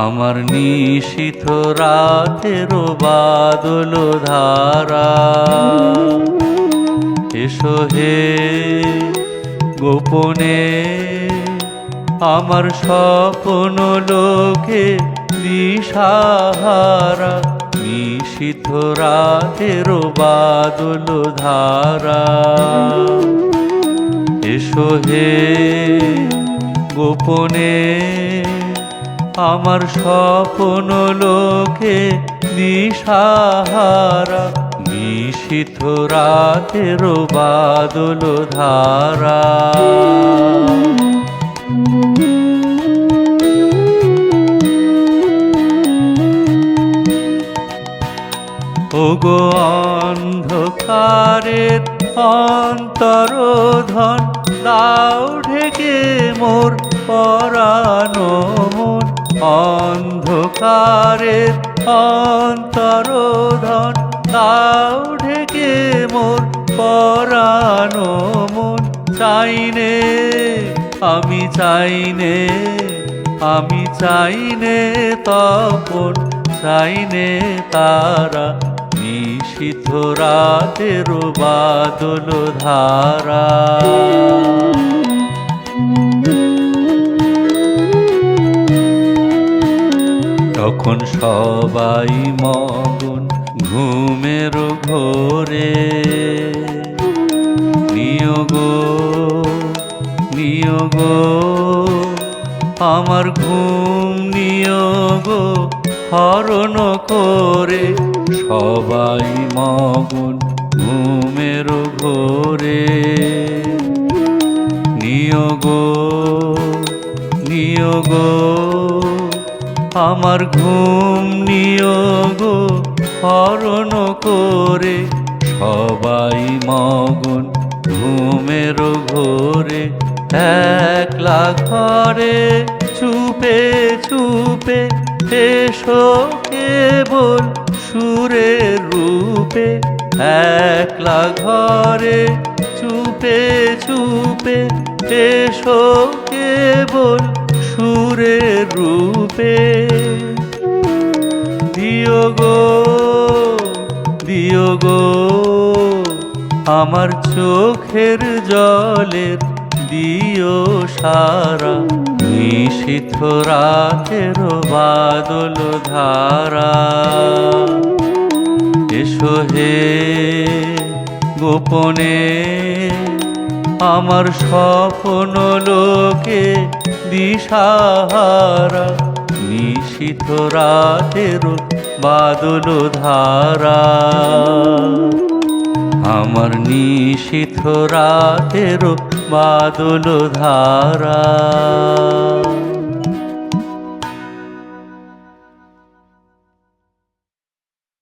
আমার নিশিথ রাতের বাদল ধারা। এসো হে গোপনে, আমার স্বপ্ন লোকে দিশাহারা। নিশিথ রাতের বাদল ধারা। এসো হে গোপনে আমার স্বপ্ন লোকে নিশাহারা নিশিথ রাতের বাদল ধারা। ওগো অন্ধকারের অন্তরধন, দাও ঢেকে মোর পরানো অন্ধকারের অন্তরধন দাও ঢেকে মোর পরানো মন। চাইনে আমি চাইনে আমি চাইনে তপন। চাইনে তারা নিশিথ রাতের বাদল ধারা তখন সবাই মগন ঘুমের ঘোরে নিয়োগ নিয়োগ আমার ঘুম নিয়োগ হরণ করে। সবাই মগন ঘুমের ঘোরে নিয়োগ নিয়োগ আমার ঘুম নিয়োগ হরণ করে সবাই মগন ঘুমের ঘোরে। একলা ঘরে চুপে চুপে এসো কেবল সুরের রূপে। একলা ঘরে চুপে চুপে এসো কেবল সুরের রূপে। দিও গো দিও গো, আমার চোখের জলের দিও সারা। নিশিথ রাতের বাদল ধারা। এসো হে গোপনে আমার স্বপ্ন লোকে দিশাহারা। নিশীত রাতের বাদল ধারা। আমার নিশীত রাতের বাদল ধারা।